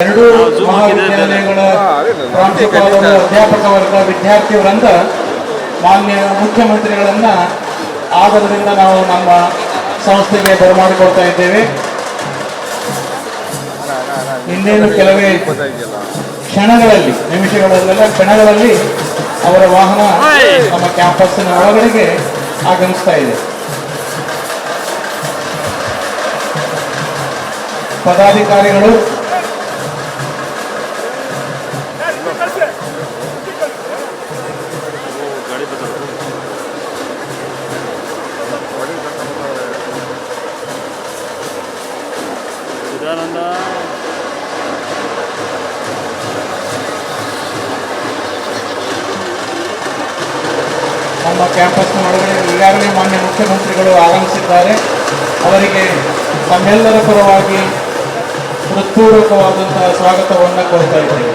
ಎರಡೂ ಮಹಾವಿದ್ಯಾಲಯಗಳ ಪ್ರಾಂಶುಪಾಲರು ಅಧ್ಯಾಪಕ ವರ್ಗ ವಿದ್ಯಾರ್ಥಿ ವೃಂದ ಮಾನ್ಯ ಮುಖ್ಯಮಂತ್ರಿಗಳನ್ನ ಆದರದಿಂದ ನಾವು ನಮ್ಮ ಸಂಸ್ಥೆಗೆ ಬರಮಾಡಿಕೊಳ್ತಾ ಇದ್ದೇವೆ. ಇನ್ನೇನು ಕೆಲವೇ ಕ್ಷಣಗಳಲ್ಲಿ ನಿಮಿಷಗಳಲ್ಲೆಲ್ಲ ಕ್ಷಣಗಳಲ್ಲಿ ಅವರ ವಾಹನ ನಮ್ಮ ಕ್ಯಾಂಪಸ್ನ ಒಳಗಡೆಗೆ ಆಗಮಿಸ್ತಾ ಇದೆ. ಪದಾಧಿಕಾರಿಗಳು ವಿಧಾನಂದ ನಮ್ಮ ಕ್ಯಾಂಪಸ್ನ ಒಳಗಡೆ ಈಗಾಗಲೇ ಮಾನ್ಯ ಮುಖ್ಯಮಂತ್ರಿಗಳು ಆಗಮಿಸಿದ್ದಾರೆ. ಅವರಿಗೆ ನಮ್ಮೆಲ್ಲರ ಪರವಾಗಿ ಹೃತ್ಪೂರ್ವಕವಾದಂತಹ ಸ್ವಾಗತವನ್ನು ಕೋರ್ತಾ ಇದ್ದೇವೆ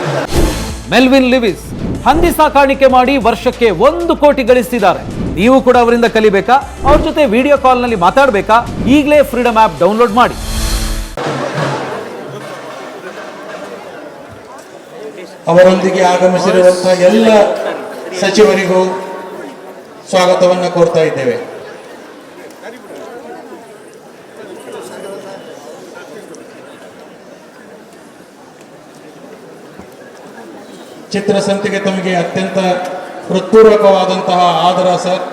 ಮೆಲ್ವಿನ್ ಲಿವಿಸ್ ಹಂದಿ ಸಾಕಾಣಿಕೆ ಮಾಡಿ ವರ್ಷಕ್ಕೆ ಒಂದು ಕೋಟಿ ಗಳಿಸಿದ್ದಾರೆ. ನೀವು ಕೂಡ ಅವರಿಂದ ಕಲಿಬೇಕಾ? ಅವ್ರ ಜೊತೆ ವಿಡಿಯೋ ಕಾಲ್ನಲ್ಲಿ ಮಾತಾಡಬೇಕಾ? ಈಗಲೇ ಫ್ರೀಡಮ್ ಆ್ಯಪ್ ಡೌನ್ಲೋಡ್ ಮಾಡಿ. ಅವರೊಂದಿಗೆ ಆಗಮಿಸಿರುವಂತಹ ಎಲ್ಲ ಸಚಿವರಿಗೂ ಸ್ವಾಗತವನ್ನು ಕೋರ್ತಾ ಇದ್ದೇವೆ. ಚಿತ್ರಸಂತೆಗೆ ತಮಗೆ ಅತ್ಯಂತ ಹೃತ್ಪೂರ್ವಕವಾದಂತಹ ಆದರ ಸರ್.